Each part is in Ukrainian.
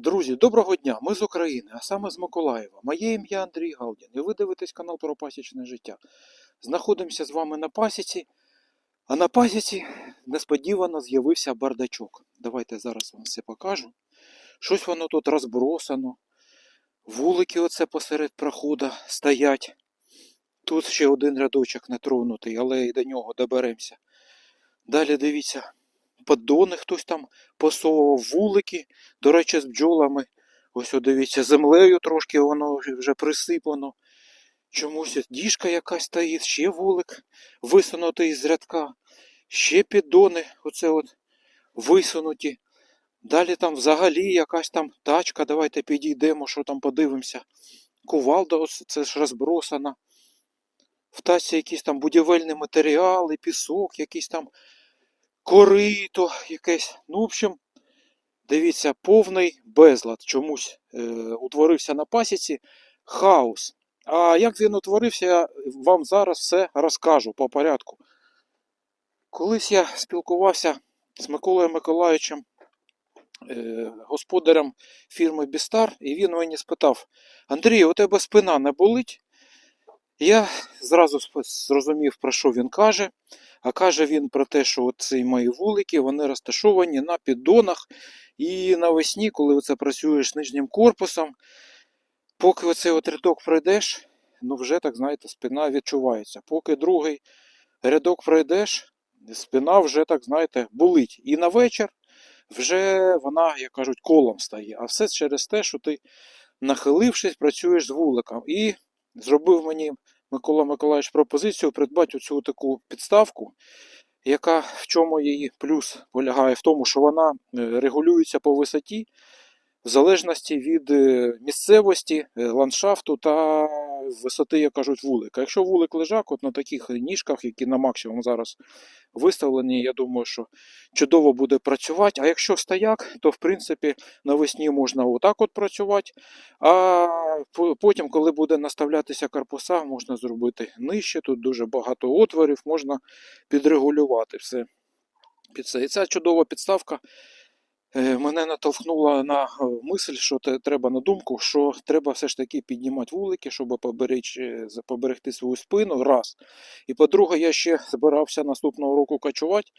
Друзі, доброго дня! Ми з України, а саме з Миколаєва. Моє ім'я Андрій Галдін, і ви дивитесь канал про пасічне життя. Знаходимося з вами на пасіці, а на пасіці несподівано з'явився бардачок. Давайте зараз вам все покажу. Щось воно тут розбросано. Вулики оце посеред проходу стоять. Тут ще один рядочок не тронутий, але і до нього доберемося. Далі дивіться, поддони хтось там посовував вулики. До речі, з бджолами. Ось дивіться, землею трошки воно вже- присипано. Чомусь діжка якась стоїть, ще вулик висунутий з рядка, ще піддони, оце от висунуті. Далі там взагалі якась там тачка. Давайте підійдемо, що там подивимося. Кувалда, це ж розбросана. В тачці якісь там будівельні матеріали, пісок, якийсь там корито якесь. Ну, в общем, Дивіться, повний безлад чомусь е, утворився на пасіці. Хаос. А як він утворився, я вам зараз все розкажу по порядку. Колись я спілкувався з Миколою Миколаївичем, е, господарем фірми Бістар, і він мені спитав: Андрій, у тебе спина не болить? Я зразу зрозумів, про що він каже. А каже він про те, що ці мої вулики вони розташовані на піддонах. І навесні, коли це працюєш нижнім корпусом, поки оцей от рядок пройдеш, ну вже так знаєте, спина відчувається. Поки другий рядок пройдеш, спина вже так знаєте болить. І на вечір вже вона, як кажуть, колом стає. А все через те, що ти, нахилившись, працюєш з вуликом. І зробив мені Микола Миколаївич пропозицію придбати оцю таку підставку, яка в чому її плюс полягає? В тому, що вона е, регулюється по висоті в залежності від е, місцевості, е, ландшафту та висоти, як кажуть, вулика. Якщо вулик лежак, от на таких ніжках, які на максимум зараз виставлені, я думаю, що чудово буде працювати. А якщо стояк, то в принципі навесні можна отак от працювати. А потім, коли буде наставлятися корпуса, можна зробити нижче. Тут дуже багато отворів, можна підрегулювати все під це. І ця чудова підставка мене натовхнула на е, мисль, що треба на думку, що треба все ж таки піднімати вулики, щоб поберечь, поберегти свою спину. Раз. І по-друге, я ще збирався наступного року качувати.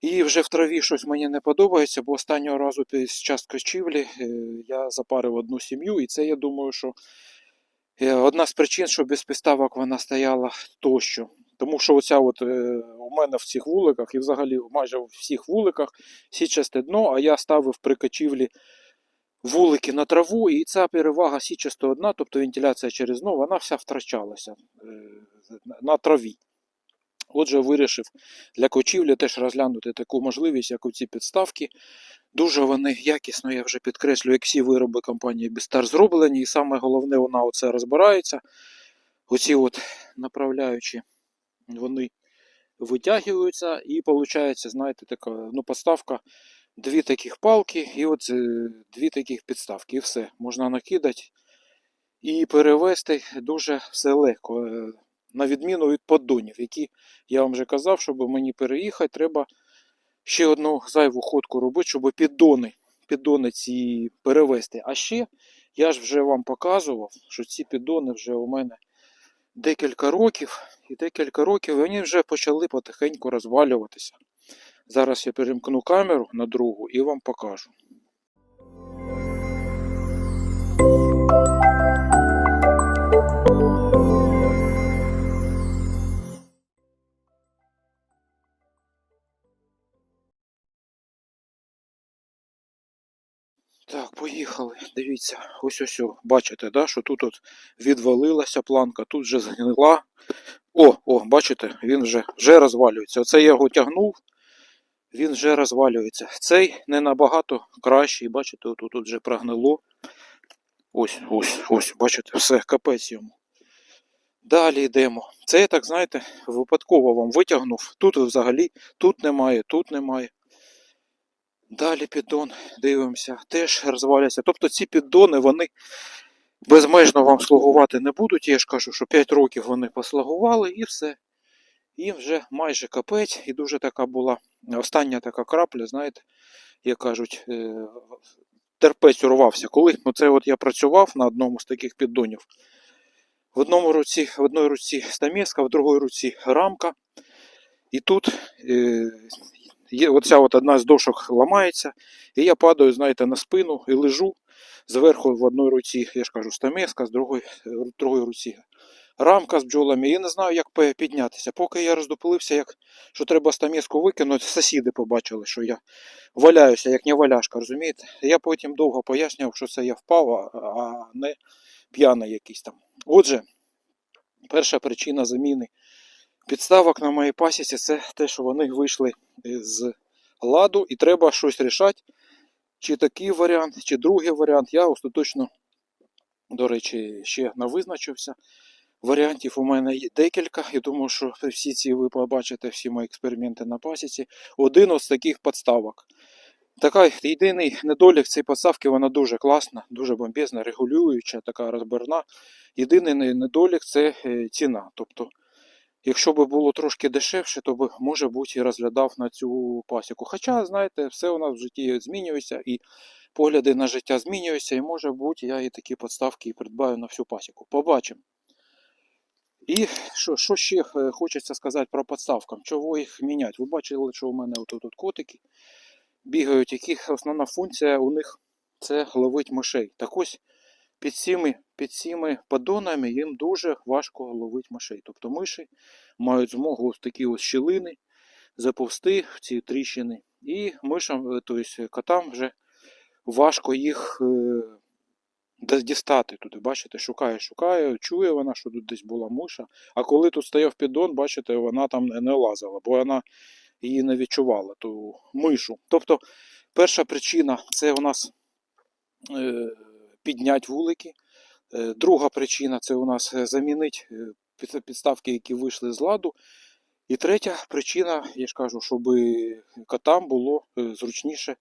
І вже в траві щось мені не подобається, бо останнього разу під час кочівлі е, я запарив одну сім'ю, і це я думаю, що е, одна з причин, що без підставок вона стояла тощо. Тому що оця от, е, у мене в цих вуликах, і взагалі майже в всіх вуликах січасте дно, а я ставив при качівлі вулики на траву, і ця перевага січасто одна, тобто вентиляція через дно, вона вся втрачалася е, на- траві. Отже, вирішив для кочівлі теж розглянути таку можливість, як оці підставки. Дуже вони якісно, я вже підкреслю, як всі вироби компанії Бістар зроблені, і саме головне, вона оце розбирається. Оці от направляючі, вони витягуються, і виходить, знаєте, така ну, поставка, дві таких палки, і от е, дві таких підставки. І все. Можна накидати і перевести дуже все легко. е, На відміну від поддонів, які я вам вже казав, щоб мені переїхати, треба ще одну зайву ходку робити, щоб піддони, піддони ці перевести. А ще я ж вже вам показував, що ці піддони вже у мене декілька років, і декілька років вони вже почали потихеньку розвалюватися. Зараз я перемкну камеру на другу і вам покажу. Поїхали. Дивіться, ось ось, о, бачите, да, що тут от відвалилася планка, тут вже згнила. О, о, бачите, він вже, вже розвалюється. Оце я його тягнув, він вже розвалюється. Цей не набагато кращий, бачите, тут, тут вже прогнило. Ось, ось, ось, бачите, все, капець йому. Далі йдемо. Це я так, знаєте, випадково вам витягнув. Тут взагалі, тут немає, тут немає. Далі піддон, дивимося, теж розваляться. Тобто ці піддони, вони безмежно вам слугувати не будуть. Я ж кажу, що 5 років вони послугували і все. Їм вже майже капець, і дуже така була остання така крапля, знаєте, як кажуть, е, терпець урвався. Коли оце от я працював на одному з таких піддонів, в одному руці, в одній руці стамеска, в другій руці рамка. І тут е, є, оця от одна з дошок ламається, і я падаю, знаєте, на спину і лежу зверху в одній руці, я ж кажу, стамеска, з другої, в другій руці рамка з бджолами. І не знаю, як піднятися. Поки я роздуплився, як, що треба стамеску викинути, сусіди побачили, що я валяюся, як не валяшка, розумієте? Я потім довго пояснював, що це я впав, а не п'яний якийсь там. Отже, перша причина заміни підставок на моїй пасіці це те, що вони вийшли з ладу і треба щось рішати. Чи такий варіант, чи другий варіант. Я остаточно, до речі, ще не визначився. Варіантів у мене є декілька. Я думаю, що всі ці ви побачите, всі мої експерименти на пасіці. Один із таких підставок. Така єдиний недолік цієї підставки, вона дуже класна, дуже бомбезна, регулююча, така розбірна. Єдиний недолік це е, ціна. Тобто, якщо б було трошки дешевше, то б, може бути, і розглядав на цю пасіку. Хоча, знаєте, все у нас в житті змінюється, і погляди на життя змінюються, і може бути, я і такі підставки і придбаю на всю пасіку. Побачимо. І що, що ще е, хочеться сказати про підставкам? Чого їх міняти? Ви бачили, що у мене отут тут котики бігають, яких основна функція у них це ловити мишей. Так ось під цими, під цими поддонами їм дуже важко ловити мишей. Тобто миші мають змогу в такі ось щілини заповзти в ці тріщини. І мишам, тобто котам вже важко їх е, дістати туди. Бачите, шукає, шукає, чує вона, що тут десь була миша. А коли тут стояв піддон, бачите, вона там не лазила, бо вона її не відчувала, ту мишу. Тобто, перша причина це у нас піднять вулики. Е, Друга причина це у нас е, замінити е, підставки, які вийшли з ладу. І третя причина, я ж кажу, щоб котам було зручніше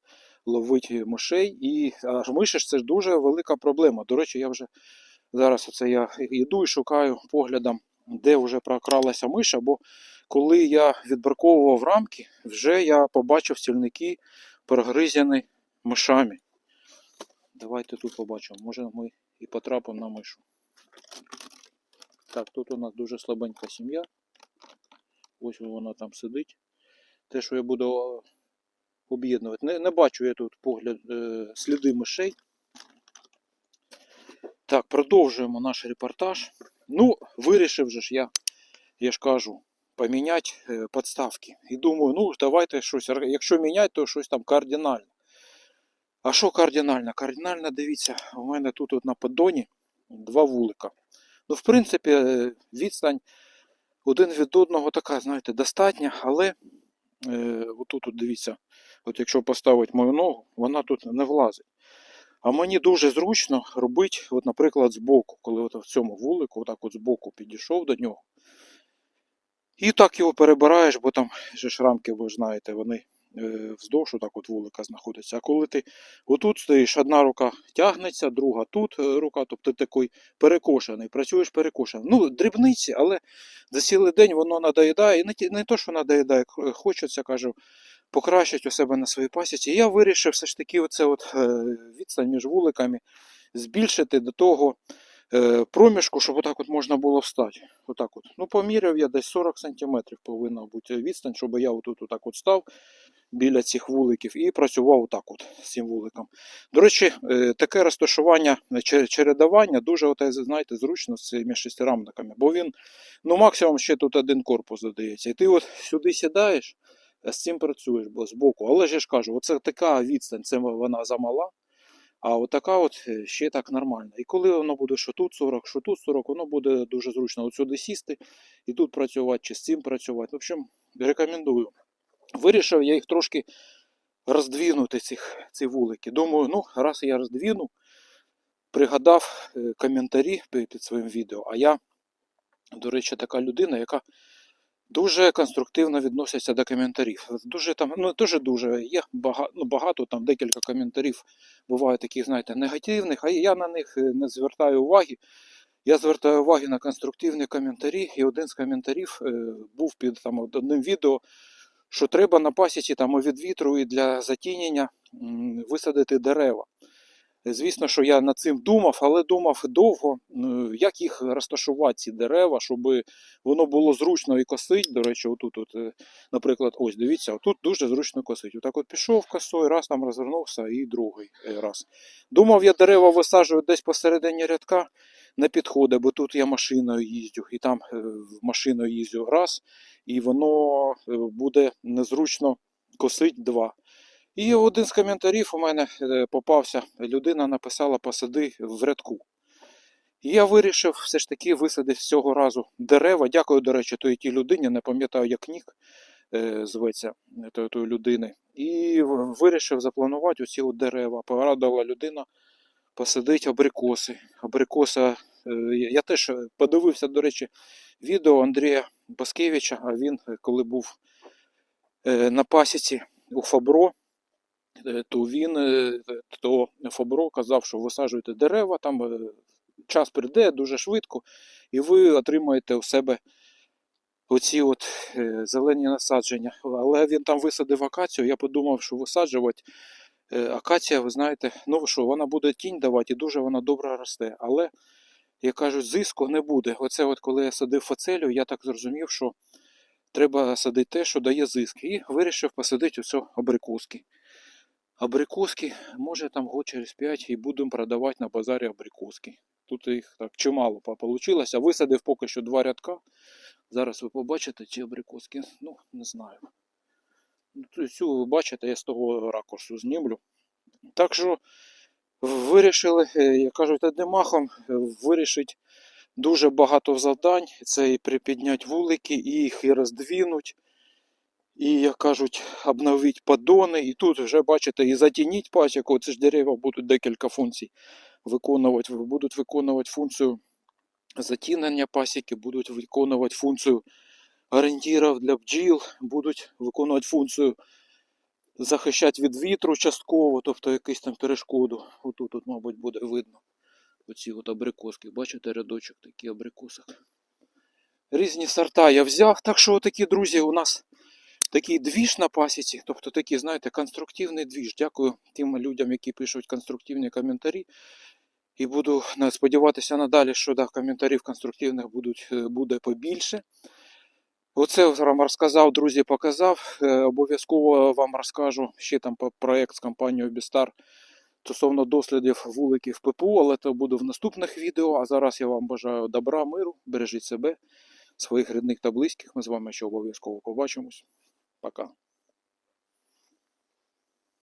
ловити мишей. І а ж миші ж це ж дуже велика проблема. До речі, я вже зараз оце я йду і шукаю поглядом, де вже прокралася миша, бо коли я відбраковував рамки, вже я побачив стільники прогризяні мишами. Давайте тут побачимо. Може ми і потрапимо на мишу. Так, тут у нас дуже слабенька сім'я. Ось вона там сидить. Те, що я буду об'єднувати. Не, не бачу я тут погляд, е, сліди мишей. Так, продовжуємо наш репортаж. Ну, вирішив же ж я, я ж кажу, поміняти е, подставки. І думаю, ну давайте щось, якщо міняти, то щось там кардинальне. А що кардинально? Кардинально, дивіться, у мене тут от на поддоні два вулика. Ну, в принципі, е, відстань один від одного така, знаєте, достатня, але е, отут, от дивіться, от якщо поставити мою ногу, вона тут не влазить. А мені дуже зручно робити, от, наприклад, збоку, коли от в цьому вулику, отак от збоку підійшов до нього. І так його перебираєш, бо там же ж рамки, ви знаєте, вони вздовж отак от вулика знаходяться. А коли ти отут стоїш, одна рука тягнеться, друга тут е, рука, тобто ти такий перекошений, працюєш перекошений. Ну, дрібниці, але за цілий день воно надоїдає. І не, не то, що надоїдає, хочеться, кажу, покращити у себе на своїй пасіці. Я вирішив все ж таки оце от, е, відстань між вуликами збільшити до того е, проміжку, щоб отак от можна було встати. Отак от. Ну, поміряв я десь 40 см повинна бути відстань, щоб я отут отак от став біля цих вуликів і працював отак от з цим вуликом. До речі, е, таке розташування е, чередування дуже, е, знаєте, зручно з цими шестирамниками, бо він, ну, максимум ще тут один корпус додається. І ти от сюди сідаєш, з цим працюєш, бо збоку. Але ж я ж кажу, оце така відстань, це вона замала. А от така от ще так нормально. І коли воно буде, що тут 40, що тут 40, воно буде дуже зручно от сюди сісти і тут працювати, чи з цим працювати. В общем, рекомендую. Вирішив я їх трошки роздвинути, цих, ці вулики. Думаю, ну, раз я роздвину, пригадав е, коментарі під своїм відео. А я, до речі, така людина, яка дуже конструктивно відноситься до коментарів. Дуже там, ну дуже дуже є багато, ну, багато там декілька коментарів буває таких, знаєте, негативних, а я на них е, не звертаю уваги. Я звертаю уваги на конструктивні коментарі, і один з коментарів е, був під там одним відео, що треба на пасіці там від вітру і для затінення висадити дерева. Звісно, що я над цим думав, але думав довго, як їх розташувати, ці дерева, щоб воно було зручно і косить. До речі, отут, от, е, наприклад, ось дивіться, тут дуже зручно косить. Отак от пішов косою, раз там розвернувся і другий е, раз. Думав, я дерева висаджую десь посередині рядка, не підходить, бо тут я машиною їздю, і там е, машиною їздю раз, і воно е, буде незручно косить два. І один з коментарів у мене е, попався. Людина написала посади в рядку. І я вирішив все ж таки висадити з цього разу дерева. Дякую, до речі, тої тій людині, не пам'ятаю, як нік е, зветься тої, тої людини. І вирішив запланувати оці от дерева. Порадила людина посадити абрикоси. Абрикоса, я я теж е, подивився, до речі, відео Андрія Паскевича, а він, е, коли був е, на пасіці у Фабро, е, то він е, то Фабро казав, що висаджуйте дерева, там е, час прийде дуже швидко, і ви отримаєте у себе оці от е, зелені насадження. Але він там висадив акацію, я подумав, що висаджувати е, акація, ви знаєте, ну що, вона буде тінь давати і дуже вона добре росте. Але, як кажуть, зиску не буде. Оце от коли я садив фацелю, я так зрозумів, що треба садити те, що дає зиск. І вирішив посадити усе абрикоски. Абрикоски, може там год через 5 і будемо продавати на базарі абрикоски. Тут їх так чимало вийшло. Висадив поки що два рядка. Зараз ви побачите ці абрикоски. Ну, не знаю. Ну, цю- ви бачите, я з того ракурсу знімлю. Так що вирішили, е, як кажуть, одним махом е, вирішить дуже багато завдань. Це і припідняти вулики, і їх і роздвинуть, і, як кажуть, обновити поддони. І тут вже бачите, і затініть пасіку. Це ж дерева будуть декілька функцій виконувати. Будуть виконувати функцію затінення пасіки, будуть виконувати функцію орієнтірів для бджіл, будуть виконувати функцію захищати від вітру частково, тобто якусь там перешкоду. Отут, от, мабуть, буде видно. Оці от абрикоски. Бачите, рядочок такий абрикосок. Різні сорта я взяв. Так що такі, друзі, у нас такий двіж на пасіці, тобто такий, знаєте, конструктивний двіж. Дякую тим людям, які пишуть конструктивні коментарі. І буду сподіватися надалі, що да, коментарів конструктивних будуть, е, буде побільше. Оце вам розказав, друзі, показав. Е, Обов'язково вам розкажу ще там про проєкт з компанією Бістар стосовно дослідів вуликів ППУ, але це буде в наступних відео. А зараз я вам бажаю добра, миру, бережіть себе, своїх рідних та близьких. Ми з вами ще обов'язково побачимось. Пока.